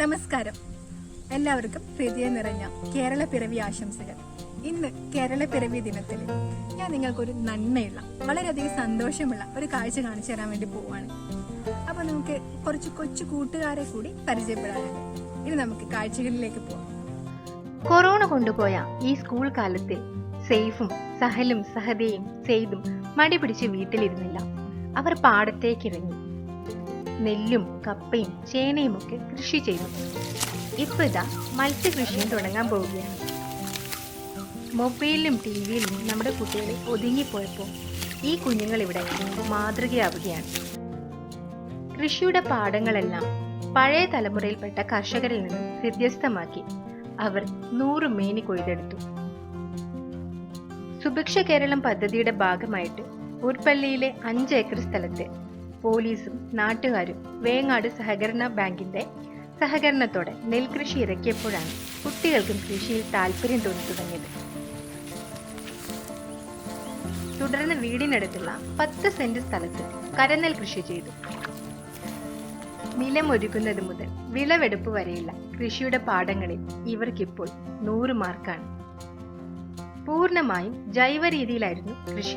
നമസ്കാരം. എല്ലാവർക്കും ഹൃദയ നിറഞ്ഞ കേരള പിറവി ആശംസകൾ. ഇന്ന് കേരള പിറവി ദിനത്തിൽ ഞാൻ നിങ്ങൾക്കൊരു നന്മയുള്ള വളരെയധികം സന്തോഷമുള്ള ഒരു കാഴ്ച കാണിച്ചു തരാൻ വേണ്ടി പോവാണ്. അപ്പൊ നമുക്ക് കുറച്ച് കൊച്ചു കൂട്ടുകാരെ കൂടി പരിചയപ്പെടാനുണ്ട് ഇനി നമുക്ക് കാഴ്ചകളിലേക്ക് പോവാം. കൊറോണ കൊണ്ടുപോയ ഈ സ്കൂൾ കാലത്തിൽ സെയ്ഫും സഹലും സഹദയും സെയ്തും മടി പിടിച്ച് വീട്ടിലിരുന്നില്ല. അവർ പാടത്തേക്കിറങ്ങി നെല്ലും കപ്പയും ചേനയും ഒക്കെ കൃഷി ചെയ്തു. ഇപ്പൊ ഇതാ മത്സ്യകൃഷിയും തുടങ്ങാൻ പോവുകയാണ്. മൊബൈലിലും ടി വിയിലും നമ്മുടെ കുട്ടികളെ ഒതുങ്ങിപ്പോയപ്പോൾ ഈ കുഞ്ഞുങ്ങൾ ഇവിടെ മാതൃകയാവുകയാണ്. കൃഷിയുടെ പാഠങ്ങളെല്ലാം പഴയ തലമുറയിൽപ്പെട്ട കർഷകരിൽ നിന്നും വ്യത്യസ്തമാക്കി അവർ നൂറ് മേനി കൊയ്തെടുത്തു. സുഭിക്ഷ കേരളം പദ്ധതിയുടെ ഭാഗമായിട്ട് ഊർപ്പള്ളിയിലെ അഞ്ച് ഏക്കർ സ്ഥലത്ത് പോലീസും നാട്ടുകാരും വേങ്ങാട് സഹകരണ ബാങ്കിന്റെ സഹകരണത്തോടെ നെൽകൃഷി ഇറക്കിയപ്പോഴാണ് കുട്ടികൾക്കും കൃഷിയിൽ താല്പര്യം തോന്നി തുടങ്ങിയത്. തുടർന്ന് വീടിനടുത്തുള്ള പത്ത് സെന്റ് സ്ഥലത്ത് കരനെൽ കൃഷി ചെയ്തു. നിലമൊരുക്കുന്നത് മുതൽ വിളവെടുപ്പ് വരെയുള്ള കൃഷിയുടെ പാഠങ്ങളിൽ ഇവർക്കിപ്പോൾ നൂറ് മാർക്കാണ്. പൂർണമായും ജൈവ രീതിയിലായിരുന്നു കൃഷി.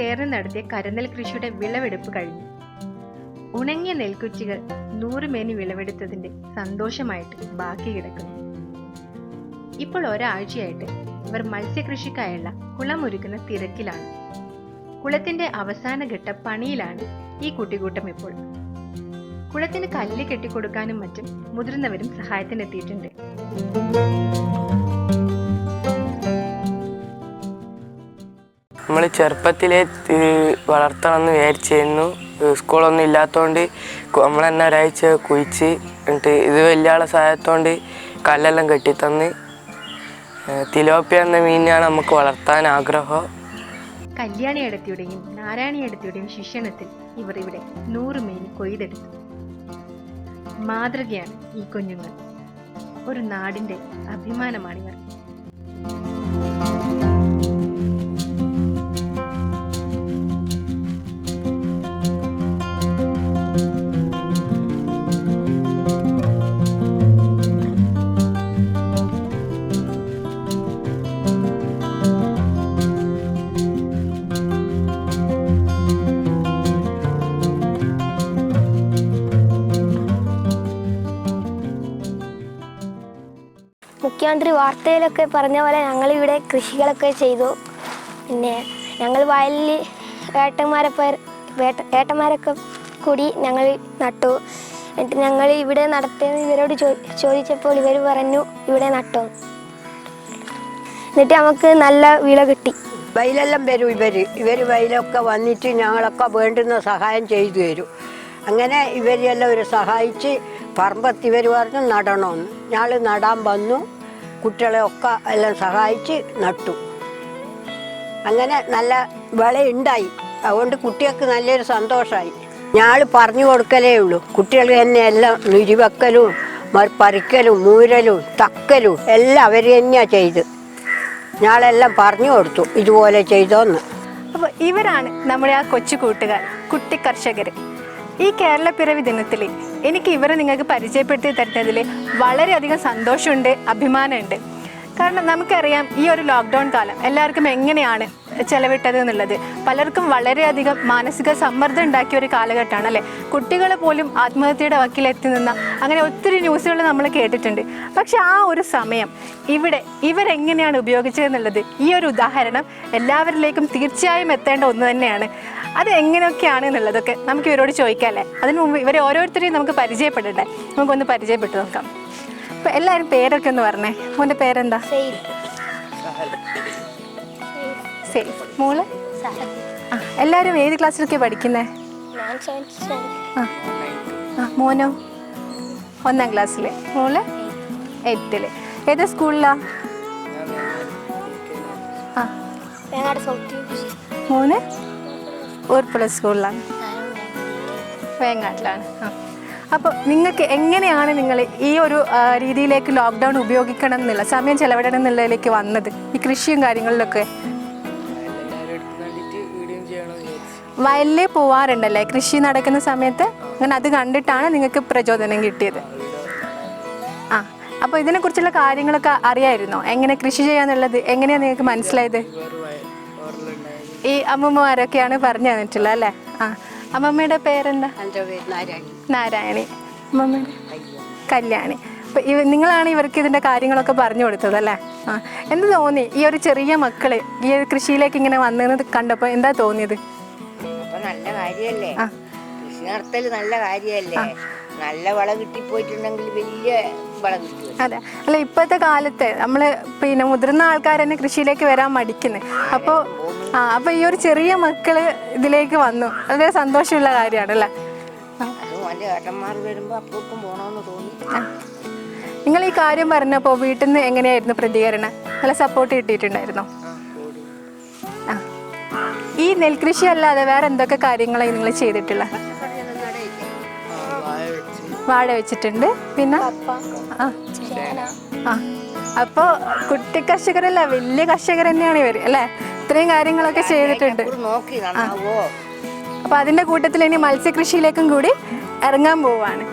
ചേർന്ന് നടത്തിയ കരനെൽ കൃഷിയുടെ വിളവെടുപ്പ് കഴിഞ്ഞു. ഉണങ്ങിയ നെൽക്കുച്ചികൾ നൂറ് മേനി വിളവെടുത്തതിന്റെ സന്തോഷമായിട്ട് ബാക്കി കിടക്കുന്നു. ഇപ്പോൾ ഒരാഴ്ചയായിട്ട് ഇവർ മത്സ്യകൃഷിക്കായുള്ള കുളമൊരുക്കുന്ന തിരക്കിലാണ്. കുളത്തിന്റെ അവസാന ഘട്ട പണിയിലാണ് ഈ കുട്ടികൂട്ടം ഇപ്പോൾ. കുളത്തിന് കല്ല് കെട്ടിക്കൊടുക്കാനും മറ്റും മുതിർന്നവരും സഹായത്തിനെത്തിയിട്ടുണ്ട്. നമ്മൾ ചെറുപ്പത്തിലെ വളർത്തണം വളർത്തണമെന്ന് വിചാരിച്ചിരുന്നു. സ്കൂളൊന്നും ഇല്ലാത്തതുകൊണ്ട് നമ്മൾ തന്നെ ഒരാഴ്ച കുഴിച്ച് എന്നിട്ട് ഇത് വലിയ ആളെ സഹായത്തോണ്ട് കല്ലെല്ലാം കെട്ടിത്തന്ന് തിലോപ്പിയ എന്ന മീനിനാണ് നമുക്ക് വളർത്താൻ ആഗ്രഹം. കല്യാണി അടുത്തിയുടെയും നാരായണി അടുത്തിയുടെയും ശിക്ഷണത്തിൽ ഇവർ ഇവിടെ നൂറ് മീൻ കൊയ്തെടുത്തു. മാതൃകയാണ് ഈ കുഞ്ഞുങ്ങൾ. ഒരു നാടിന്റെ അഭിമാനമാണിവർ മുഖ്യമന്ത്രി വാർത്തയിലൊക്കെ പറഞ്ഞ പോലെ ഞങ്ങളിവിടെ കൃഷികളൊക്കെ ചെയ്തു. പിന്നെ ഞങ്ങൾ വയലിൽ ഏട്ടന്മാരൊക്കെ വേട്ട ഏട്ടന്മാരൊക്കെ കൂടി ഞങ്ങൾ നട്ടു. എന്നിട്ട് ഞങ്ങൾ ഇവിടെ നടത്തിയെന്ന് ഇവരോട് ചോദിച്ചപ്പോൾ ഇവർ പറഞ്ഞു ഇവിടെ നട്ടു. എന്നിട്ട് നമുക്ക് നല്ല വിള കിട്ടി. വയലെല്ലാം വരും ഇവർ ഇവർ വയലൊക്കെ വന്നിട്ട് ഞങ്ങളൊക്കെ വേണ്ടുന്ന സഹായം ചെയ്തു തരും. അങ്ങനെ ഇവരെല്ലാം ഒരു സഹായിച്ച് പറമ്പത്ത് ഇവർ പറഞ്ഞു നടണമെന്ന് ഞങ്ങൾ നടാൻ വന്നു. കുട്ടികളെ ഒക്കെ എല്ലാം സഹായിച്ച് നട്ടു. അങ്ങനെ നല്ല വിളയുണ്ടായി. അതുകൊണ്ട് കുട്ടികൾക്ക് നല്ലൊരു സന്തോഷമായി. ഞാൾ പറഞ്ഞു കൊടുക്കലേ ഉള്ളൂ. കുട്ടികൾ തന്നെ എല്ലാം നിരുവക്കലും പറിക്കലും മൂരലും തക്കലും എല്ലാം അവർ തന്നെയാണ് ചെയ്ത്. ഞാളെല്ലാം പറഞ്ഞു കൊടുത്തു. ഇതുപോലെ ചെയ്തോന്ന്. അപ്പൊ ഇവരാണ് നമ്മുടെ ആ കൊച്ചു കൂട്ടുകാർ കുട്ടി കർഷകർ ഈ കേരളപ്പിറവി പിറവി ദിനത്തിൽ എനിക്ക് ഇവരെ നിങ്ങൾക്ക് പരിചയപ്പെടുത്തി തരുന്നതിൽ വളരെയധികം സന്തോഷമുണ്ട് അഭിമാനമുണ്ട്. കാരണം നമുക്കറിയാം ഈ ഒരു ലോക്ക്ഡൗൺ കാലം എല്ലാവർക്കും എങ്ങനെയാണ് ചെലവിട്ടത് എന്നുള്ളത്. പലർക്കും വളരെയധികം മാനസിക സമ്മർദ്ദം ഉണ്ടാക്കിയ ഒരു കാലഘട്ടമാണ് അല്ലേ? കുട്ടികൾ പോലും ആത്മഹത്യയുടെ വക്കിലെത്തി നിന്ന അങ്ങനെ ഒത്തിരി ന്യൂസുകൾ നമ്മൾ കേട്ടിട്ടുണ്ട്. പക്ഷെ ആ ഒരു സമയം ഇവിടെ ഇവരെങ്ങനെയാണ് ഉപയോഗിച്ചതെന്നുള്ളത് ഈ ഒരു ഉദാഹരണം എല്ലാവരിലേക്കും തീർച്ചയായും എത്തേണ്ട ഒന്ന് തന്നെയാണ്. അത് എങ്ങനെയൊക്കെയാണ് എന്നുള്ളതൊക്കെ നമുക്ക് ഇവരോട് ചോദിക്കാം അല്ലേ അതിന് മുമ്പ് ഇവരെ ഓരോരുത്തരെയും നമുക്ക് പരിചയപ്പെടണ്ടേ? നമുക്കൊന്ന് പരിചയപ്പെട്ടു നോക്കാം. അപ്പം എല്ലാവരും പേരൊക്കെ ഒന്ന് പറഞ്ഞേ. മോന്റെ പേരെന്താ? സേഫ് മോൾ? ആ എല്ലാവരും ഏത് ക്ലാസ്സിലൊക്കെ പഠിക്കുന്നേ? ആ ആ മോനോ? ഒന്നാം ക്ലാസ്സിൽ മോൾ? എട്ടിൽ ഏത് സ്കൂളിലാ? ആ. മോന്? ഊർപ്പുള സ്കൂളിലാണ്. വേങ്ങാട്ടിലാണ്. ആ. അപ്പോൾ നിങ്ങൾക്ക് എങ്ങനെയാണ് നിങ്ങൾ ഈ ഒരു രീതിയിലേക്ക് ലോക്ക്ഡൗൺ ഉപയോഗിക്കണം എന്നുള്ള സമയം ചെലവിടണം എന്നുള്ളതിലേക്ക് വന്നത്? ഈ കൃഷിയും കാര്യങ്ങളിലൊക്കെ? വയലിൽ പോവാറുണ്ടല്ലേ? കൃഷി നടക്കുന്ന സമയത്ത്? അങ്ങനെ അത് കണ്ടിട്ടാണ് നിങ്ങൾക്ക് പ്രചോദനം കിട്ടിയത്. ആ അപ്പോൾ ഇതിനെക്കുറിച്ചുള്ള കാര്യങ്ങളൊക്കെ അറിയായിരുന്നോ? എങ്ങനെ കൃഷി ചെയ്യാന്നുള്ളത്? എങ്ങനെയാണ് നിങ്ങൾക്ക് മനസ്സിലായത്? ഈ അമ്മൂമ്മമാരൊക്കെയാണ് പറഞ്ഞു തന്നിട്ടുള്ളത് അല്ലേ? ആ അമ്മമ്മയുടെ പേരെന്താ? നാരായണി. അമ്മമ്മയുടെ? കല്യാണി. അപ്പം ഇവ നിങ്ങളാണ് ഇവർക്ക് ഇതിന്റെ കാര്യങ്ങളൊക്കെ പറഞ്ഞു കൊടുത്തത് അല്ലേ? ആ എന്ത് തോന്നി? ഈ ഒരു ചെറിയ മക്കൾ ഈ ഒരു കൃഷിയിലേക്ക് ഇങ്ങനെ വന്നത് കണ്ടപ്പോൾ എന്താ തോന്നിയത്? നല്ല കാര്യല്ലേ കൃഷി നടത്തൽ നല്ല കാര്യല്ലേ നല്ല വളം കിട്ടിപ്പോയിട്ടുണ്ടെങ്കിൽ വലിയ വളം കിട്ടും അതെ. അല്ല ഇപ്പോഴത്തെ കാലത്ത് നമ്മൾ പിന്നെ മുതിർന്ന ആൾക്കാർ തന്നെ കൃഷിയിലേക്ക് വരാൻ മടിക്കുന്നത് അപ്പോൾ ആ അപ്പൊ ഈ ഒരു ചെറിയ മക്കൾ ഇതിലേക്ക് വന്നു. വളരെ സന്തോഷമുള്ള കാര്യമാണ് അല്ലേ നിങ്ങൾ ഈ കാര്യം പറഞ്ഞപ്പോൾ വീട്ടിൽ നിന്ന് എങ്ങനെയായിരുന്നു പ്രതികരണം? നല്ല സപ്പോർട്ട് കിട്ടിയിട്ടുണ്ടായിരുന്നോ? ഈ നെൽകൃഷി അല്ലാതെ വേറെ എന്തൊക്കെ കാര്യങ്ങളാണ് നിങ്ങൾ ചെയ്തിട്ടുള്ള? വാഴ വെച്ച് വാഴ വെച്ചിട്ടുണ്ട്. പിന്നെ? ആ. ആ. അപ്പോൾ കുട്ടി കർഷകരല്ല വലിയ കർഷകർ തന്നെയാണ് ഇവർ അല്ലേ? ഇത്രയും കാര്യങ്ങളൊക്കെ ചെയ്തിട്ടുണ്ട്. അപ്പൊ നോക്കി നന്നാവോ അപ്പോൾ അതിന്റെ കൂട്ടത്തിൽ ഇനി മത്സ്യകൃഷിയിലേക്കും കൂടി ഇറങ്ങാൻ പോവാണ്.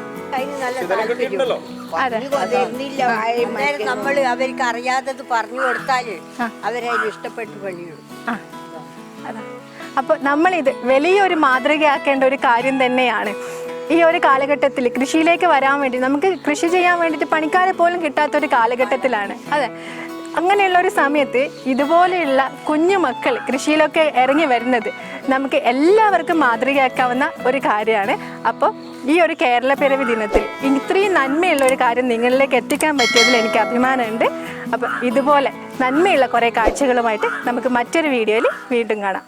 നമ്മൾ അവർക്ക് അറിയാത്തത് പറഞ്ഞു കൊടുത്താൽ അവരതിൽ ഇഷ്ടപ്പെട്ട് അപ്പോൾ നമ്മളിത് വലിയൊരു മാതൃകയാക്കേണ്ട ഒരു കാര്യം തന്നെയാണ്. ഈ ഒരു കാലഘട്ടത്തിൽ കൃഷിയിലേക്ക് വരാൻ വേണ്ടി നമുക്ക് കൃഷി ചെയ്യാൻ വേണ്ടിയിട്ട് പണിക്കാരെ പോലും കിട്ടാത്ത ഒരു കാലഘട്ടത്തിലാണ്. അതെ. അങ്ങനെയുള്ള ഒരു സമയത്ത് ഇതുപോലെയുള്ള കുഞ്ഞു മക്കൾ കൃഷിയിലൊക്കെ ഇറങ്ങി വരുന്നത് നമുക്ക് എല്ലാവർക്കും മാതൃകയാക്കാവുന്ന ഒരു കാര്യമാണ്. അപ്പോൾ ഈ ഒരു കേരള പിറവി ദിനത്തിൽ ഇത്രയും നന്മയുള്ള ഒരു കാര്യം നിങ്ങളിലേക്ക് എത്തിക്കാൻ പറ്റിയതിൽ എനിക്ക് അഭിമാനമുണ്ട്. അപ്പോൾ ഇതുപോലെ നന്മയുള്ള കുറേ കാഴ്ചകളുമായിട്ട് നമുക്ക് മറ്റൊരു വീഡിയോയിൽ വീണ്ടും കാണാം.